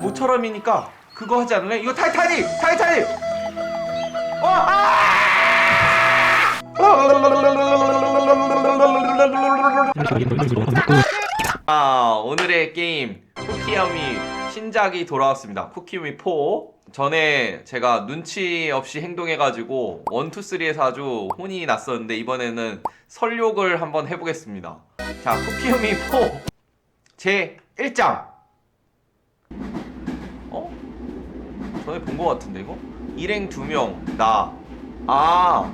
모처럼이니까 그거 하지 않을래? 이거 타이타닉! 타이타닉! 어! 아! 아, 오늘의 게임 쿠키야미 신작이 돌아왔습니다. 쿠키야미 4. 전에 제가 눈치 없이 행동해가지고 1, 2, 3에서 아주 혼이 났었는데 이번에는 설욕을 한번 해보겠습니다. 자, 쿠키야미 4. 제 1장. 전에 본것 같은데 이거? 일행 두 명, 나. 아.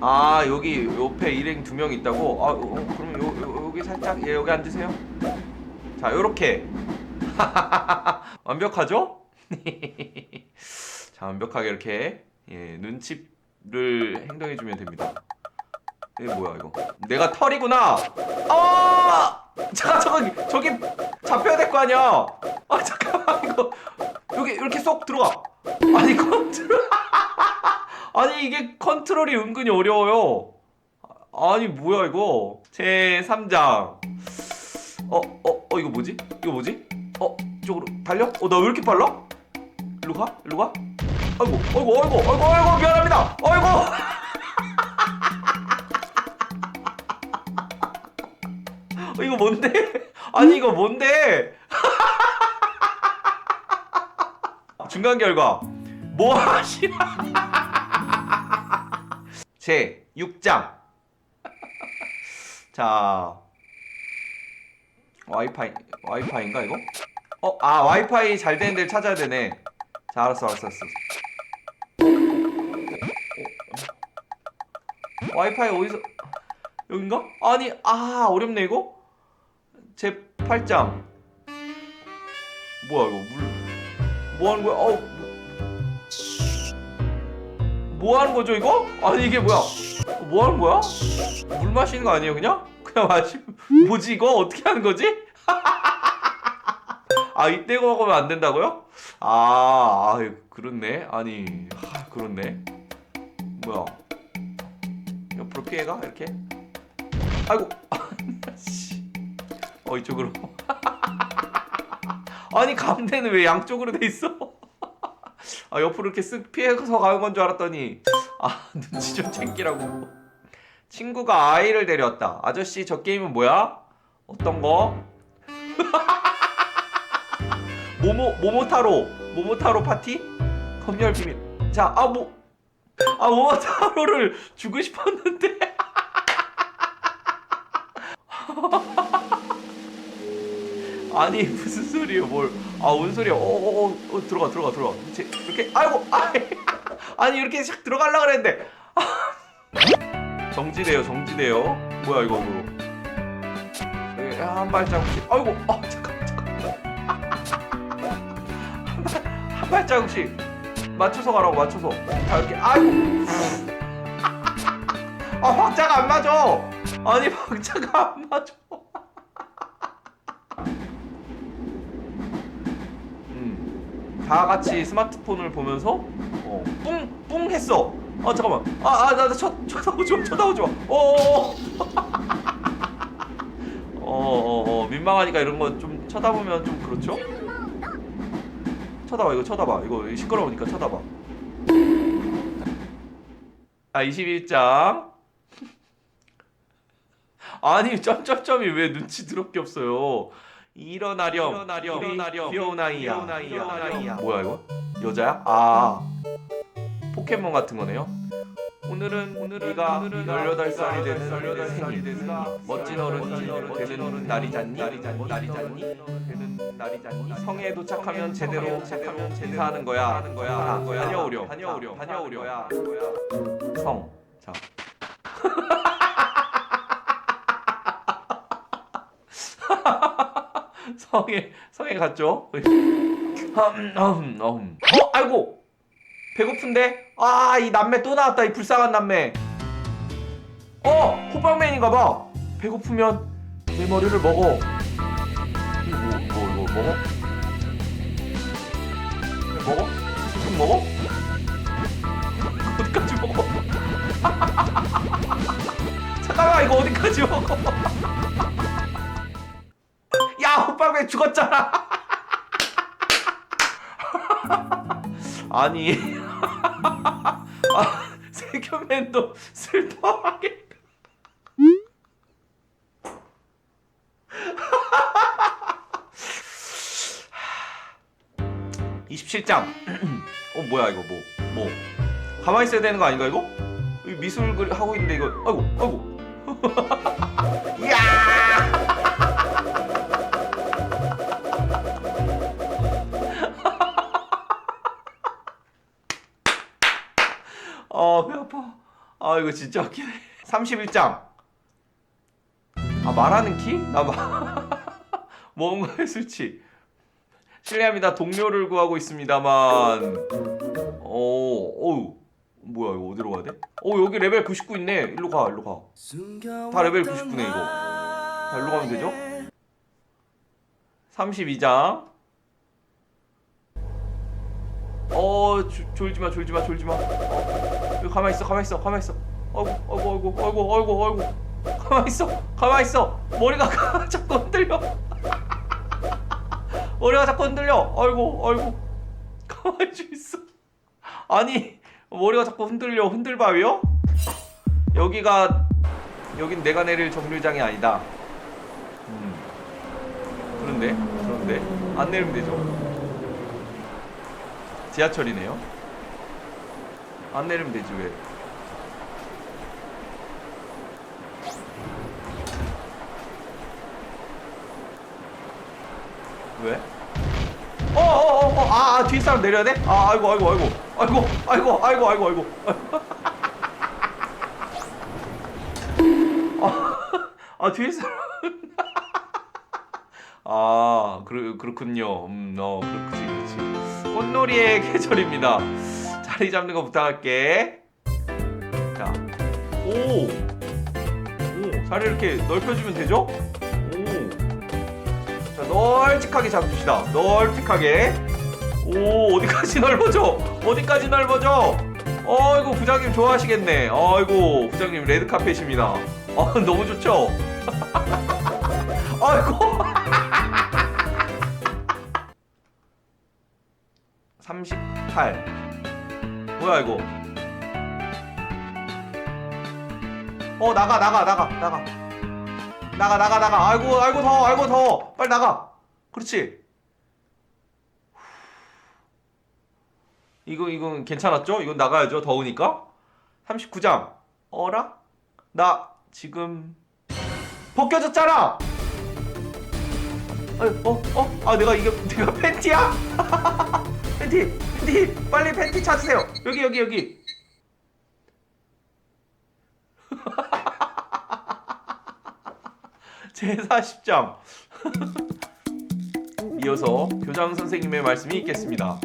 아 여기 옆에 일행 두 명 있다고? 아 어, 그럼 요, 요, 여기 살짝 예, 여기 앉으세요. 자 요렇게 완벽하죠? 자 완벽하게 이렇게 예, 눈치를 행동해 주면 됩니다. 이게 뭐야 이거? 내가 털이구나. 아 잠깐 잠깐 저기 잡혀야 될 거 아니야? 아 잠깐만 이거 여기 이렇게 쏙 들어가. 아니 컨트롤. 아니 이게 컨트롤이 은근히 어려워요. 아니 뭐야 이거? 제 3장. 어, 어, 어 이거 뭐지? 이거 뭐지? 어, 이쪽으로 달려? 어, 나 왜 이렇게 빨라? 일로 가? 일로 가? 아이고, 아이고, 아이고, 아이고, 아이고, 미안합니다. 아이고. 이거 뭔데? 아니 이거 뭔데? 중간 결과 뭐 하시나? 제 6장. 자. 와이파이 와이파이인가 이거? 어, 아, 와이파이 잘 되는 데를 찾아야 되네. 자, 알았어, 알았어, 알았어. 어, 와이파이 어디서 여긴가? 아니, 아, 어렵네 이거. 제 8장. 뭐야 이거 물 뭐 하는 거야? 어. 뭐 하는 거죠 이거? 아니 이게 뭐야? 뭐 하는 거야? 물 마시는 거 아니에요 그냥? 그냥 마시 뭐지 이거 어떻게 하는 거지? 아 이때 먹으면 안 된다고요? 아, 아 그렇네 아니 아, 그렇네 뭐야 옆으로 피해가 이렇게 아이고 씨. 어 이쪽으로 아니 가운데는 왜 양쪽으로 돼 있어? 아 옆으로 이렇게 쓱 피해서 가는 건 줄 알았더니 아 눈치 좀 챙기라고 친구가 아이를 데려왔다 아저씨 저 게임은 뭐야? 어떤 거? 모모 모모타로 모모타로 파티? 검열 비밀 자 아 뭐 아 모모타로를 주고 싶었는데 아니 무슨 소리예요 뭘. 아뭔 소리야. 어어어 어, 어, 들어가 들어가 들어가. 제, 이렇게? 아이고 아이, 아니 이렇게 샥 들어가려 그랬는데. 아. 정지돼요 정지돼요. 뭐야 이거 이거. 여기 한 발자국씩 아이고 아 잠깐 잠깐. 한, 발자국씩 맞춰서 가라고 맞춰서. 자 이렇게. 아이고. 아 박자가 안 맞아. 아니 박자가 안 맞아 다 같이 스마트폰을 보면서 어, 뿡, 뿡 했어. 아 잠깐만. 아, 아, 나, 나 쳐, 쳐다보지 마, 쳐다보지 마. 어, 어, 어, 어, 어, 민망하니까 이런 거 좀 쳐다보면 좀 그렇죠? 쳐다봐, 이거 쳐다봐. 이거 시끄러우니까 쳐다봐. 아, 21장. 아니, 점점점이 왜 눈치 드럽게 없어요? 일어나렴, 일어나렴, 일어나렴, 귀여운 아이야. 뭐야 이거? 여자야? 아, 포켓몬 같은 거네요. 오늘은 오늘은 네가 18살이 되는 18살이 되는 멋진 어른이 되는 날이 잖니? 날이 잖니? 되는 날이 잖니? 성에 도착하면 제대로 제대로 인사하는 거야. 하는 거야. 다녀오렴. 다녀오렴. 다녀오렴. 성. 자. 성에 성에 갔죠. 어, 아이고 배고픈데. 아, 이 남매 또 나왔다. 이 불쌍한 남매. 어, 호빵맨인가 봐. 배고프면 내 머리를 먹어. 이거 뭐, 뭐 이거 먹어? 먹어? 지금 먹어? 어디까지 먹어? 잠깐만 이거 어디까지 먹어? 야 호빵맨 죽었잖아. 아니. 아 세균맨도 슬퍼하게. 27장. 어 뭐야 이거 뭐 뭐. 가만히 있어야 되는 거 아닌가 이거? 이 미술 하고 있는데 이거 아이고 아이고 아 이거 진짜 웃기네. 31장. 아 말하는 키? 나 말... 뭔가의 수치 실례합니다. 동료를 구하고 있습니다만. 어 어우. 뭐야 이거 어디로 가야 돼? 어 여기 레벨 99 있네. 일로 가 일로 가다 레벨 99네 이거. 자 일로 가면 되죠? 32장. 어 조, 졸지마 졸지마 졸지마. 어, 여기 가만히 있어 가만히 있어 가만히 있어. 어이구 어이구 어이구 어이구 어이구 어이구. 가만히 있어 가만히 있어. 머리가 자꾸 흔들려. 머리가 자꾸 흔들려. 아이고 아이고 가만히 좀 있어. 아니 머리가 자꾸 흔들려. 흔들바위요? 여기가 여긴 내가 내릴 정류장이 아니다. 음. 그런데 그런데 안 내리면 되죠. 지하철이네요 안 내리면 되지 왜? 왜? 어어어어 아, 아 뒤에 사람 내려야 돼? 아 아이고 아이고 아이고. 아이고 아이고 아이고 아이고 아이고. 아, 아 뒤에 사람. 아 그렇 그렇군요. 음어 그렇지 그렇지. 꽃놀이의 계절입니다 자리 잡는 거 부탁할게 자 오오 자리 이렇게 넓혀주면 되죠? 오 자, 널찍하게 잡읍시다. 널찍하게. 오, 어디까지 넓어져? 어디까지 넓어져? 어이구, 부장님 좋아하시겠네. 어이구, 부장님 레드카펫입니다. 어, 너무 좋죠? 아이고. 38. 뭐야, 이거? 어, 나가, 나가, 나가, 나가. 나가 나가 나가 아이고 아이고 더워 아이고 더워 빨리 나가 그렇지 이거 이건 괜찮았죠? 이건 나가야죠 더우니까 39장 어라? 나 지금 벗겨졌잖아 어, 어, 어? 아 내가 이게 내가 팬티야? 팬티 팬티 빨리 팬티 찾으세요 여기 여기 여기 제 40장 이어서 교장 선생님의 말씀이 있겠습니다.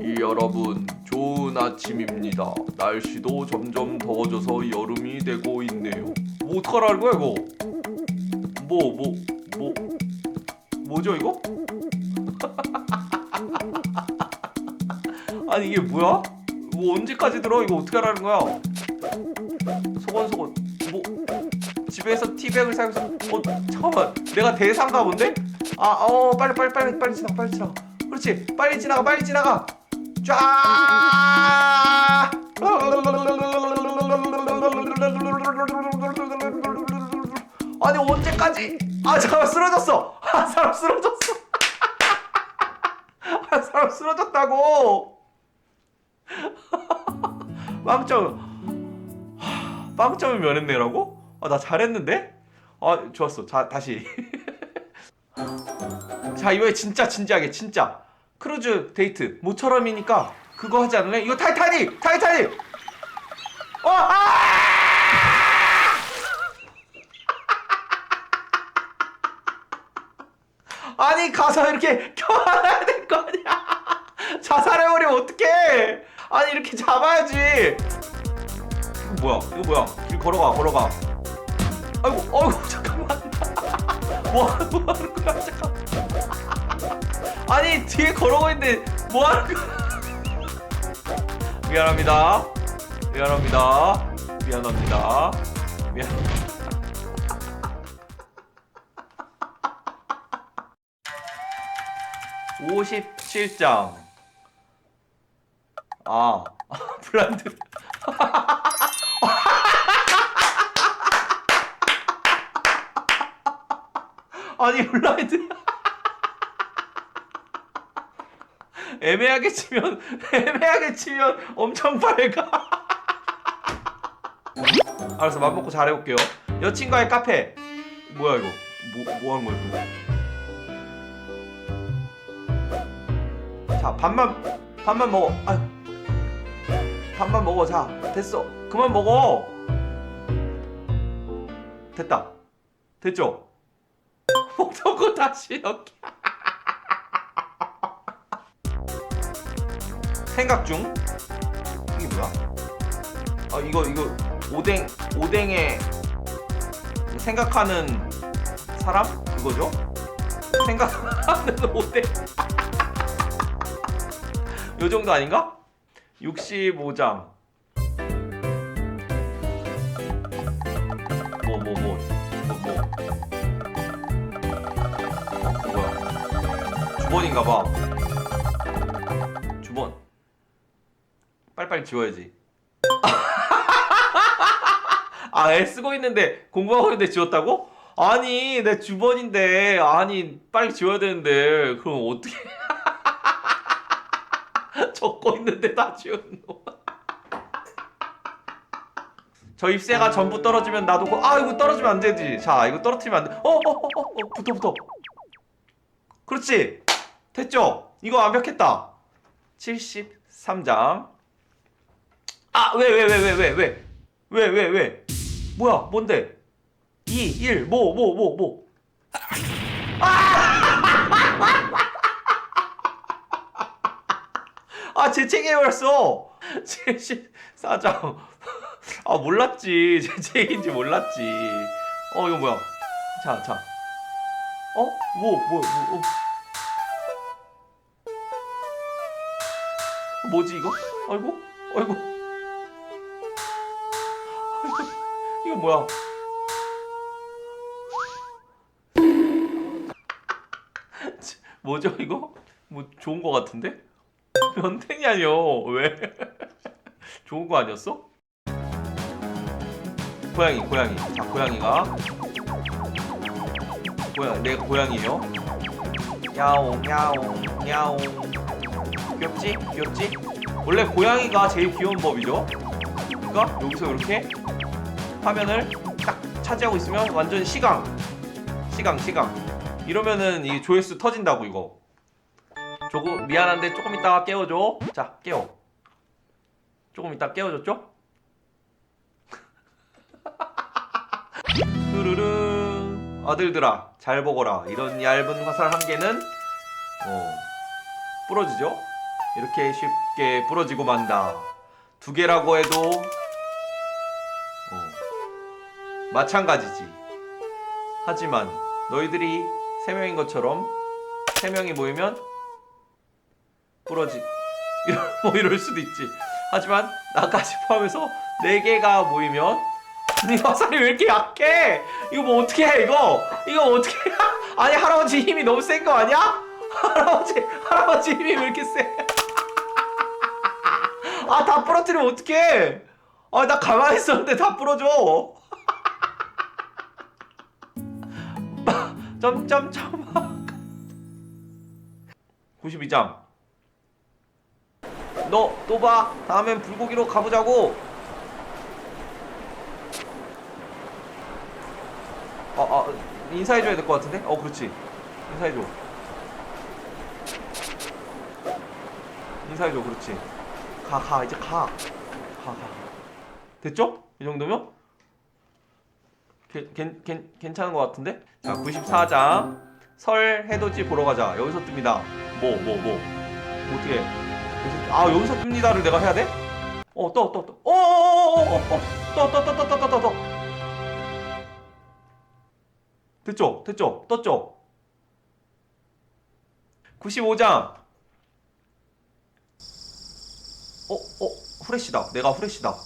이 여러분 좋은 아침입니다. 날씨도 점점 더워져서 여름이 되고 있네요. 뭐 어떡하라는 거야 이거? 뭐 뭐 뭐, 뭐, 죠 이거? 아니 이게 뭐야? 뭐 언제까지 들어? 이거 어떻게 하라는 거야? 소곤소곤 뭐 집에서 티백을 사용해서 어 잠깐만. 내가 대상가 본데? 아어 빨리 빨리 빨리 빨리 지나가 빨리 지나가 그렇지. 빨리 지나가 빨리 지나가. 쫙! 아니 언제까지? 아 잠깐만. 쓰러졌어. 한 사람 쓰러졌어. 한 사람 쓰러졌다고 빵점 빵점을 면했네라고? 아 나 잘했는데? 아 좋았어 자 다시 자 이번에 진짜 진지하게 진짜 크루즈 데이트 모처럼이니까 그거 하지 않을래? 이거 타이타닉! 타이타닉! 어! 아! 아니 가서 이렇게 켜놔야 될 거 아니야 자살해버리면 어떡해 아니 이렇게 잡아야지. 뭐야? 이거 뭐야? 길 걸어가 걸어가. 아이고 아이고 잠깐만. 뭐 하는 뭐 하는 거야? 잠깐 아니 뒤에 걸어가 있는데 뭐 하는 거야? 미안합니다. 미안합니다. 미안합니다. 미안. 57장. 아, 블란드. 아니, 블라인드. 애매하게 치면, 애매하게 치면 엄청 밝아. 알았어, 맘 먹고 잘해볼게요. 여친과의 카페. 뭐야, 이거? 뭐, 뭐 하는 거야, 또? 자 밥만 밥만 먹어 아유 밥만 먹어 자. 됐어. 그만 먹어. 됐다. 됐죠? 먹던 거 다시 넣기. 생각 중? 이게 뭐야? 아 이거 이거 오뎅 오뎅에 생각하는 사람? 그거죠? 생각하는 오뎅. 요 정도 아닌가? 65장. 뭐뭐 뭐 뭐. 뭐야? 주번인가 봐. 주번. 빨리빨리 지워야지. 아 애 쓰고 있는데 공부하고 있는데 지웠다고? 아니 내 주번인데. 아니 빨리 지워야 되는데. 그럼 어떻게 적고 있는데 다 지운 놈. 저 입새가 전부 떨어지면 나도 고... 아 이거 떨어지면 안 되지. 자 이거 떨어뜨리면 안 돼. 어어어 어 어, 어, 붙어 붙어. 그렇지. 됐죠? 이거 완벽했다. 73장. 아, 왜, 왜, 왜, 왜, 왜, 왜? 왜, 왜, 왜? 뭐야, 뭔데? 2, 1, 뭐, 뭐, 뭐, 뭐. 아 재채기해버렸어 74장 아 몰랐지 재채기인지 몰랐지 어 이거 뭐야 자 자 어? 뭐 뭐, 뭐, 어. 어, 뭐지 이거? 아이고 아이고 이거 뭐야 뭐죠 이거? 뭐 좋은 거 같은데? 아니요 왜? 좋은 거 아니었어? 고양이 고양이. 자 고양이가? 고양 내가 고양이요? 야옹 야옹 야옹. 귀엽지? 귀엽지? 원래 고양이가 제일 귀여운 법이죠? 그러니까 여기서 이렇게 화면을 딱 차지하고 있으면 완전 시강. 시강 시강. 이러면은 이 조회수 터진다고 이거 조금 미안한데 조금 이따가 깨워줘. 자, 깨워. 조금 이따 깨워줬죠? 흐르르 아들들아 잘 보거라. 이런 얇은 화살 한 개는 어, 부러지죠? 이렇게 쉽게 부러지고 만다. 두 개라고 해도 어, 마찬가지지. 하지만 너희들이 세 명인 것처럼 세 명이 모이면 부러지. 이런 뭐 이럴 수도 있지. 하지만 나까지 포함해서 네 개가 모이면 이 화살이 왜 이렇게 약해? 이거 뭐 어떻게 해 이거? 이거 뭐 어떻게 해? 아니 할아버지 힘이 너무 센 거 아니야? 할아버지 할아버지 힘이 왜 이렇게 세 아 다 부러뜨리면 어떡해? 아 나 가만히 있었는데 다 부러져. 점점점 92장 너 또 봐. 다음엔 불고기로 가보자고. 어, 어, 인사해줘야 될 것 같은데? 어, 그렇지. 인사해줘. 인사해줘, 그렇지. 가, 가, 이제 가. 가, 가. 됐죠? 이 정도면? 괜, 괜, 괜찮은 것 같은데? 자, 94장. 설 해돋이 보러 가자. 여기서 뜹니다. 뭐, 뭐, 뭐. 어떻게 아 여기서 뜹니다를 내가 해야 돼? 어 떠 떠 떠. 어어어어어떠떠떠떠떠떠 떠. 됐죠? 됐죠? 떴죠? 95장. 어, 어, 후레쉬다. 내가 후레쉬다.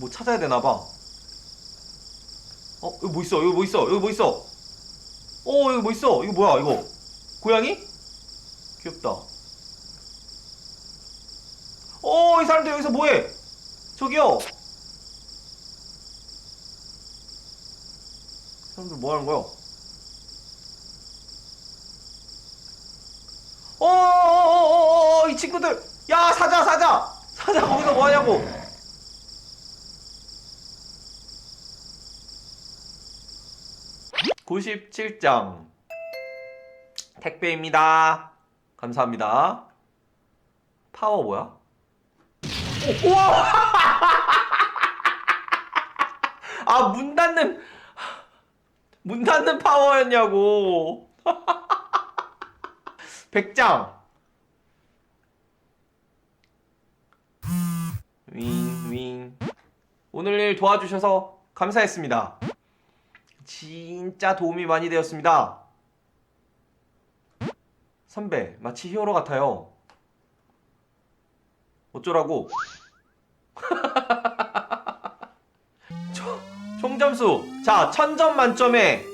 뭐 찾아야 되나 봐. 어, 여기 뭐 있어? 여기 뭐 있어? 여기 뭐 있어? 어, 여기 뭐 있어? 이거 뭐야, 이거? 고양이? 귀엽다. 오, 이 사람들 여기서 뭐해? 저기요. 이 사람들 뭐 하는 거야? 어어어어어 이 친구들. 야 사자 사자. 사자 거기서 뭐 하냐고. (97장) 택배입니다. 감사합니다. 파워 뭐야? 오, 우와. 아 문 닫는 문 닫는 파워였냐고. 100장 윙 윙. 오늘 일 도와주셔서 감사했습니다. 진짜 도움이 많이 되었습니다. 선배 마치 히어로 같아요. 어쩌라고 총점수 자 천점 만점에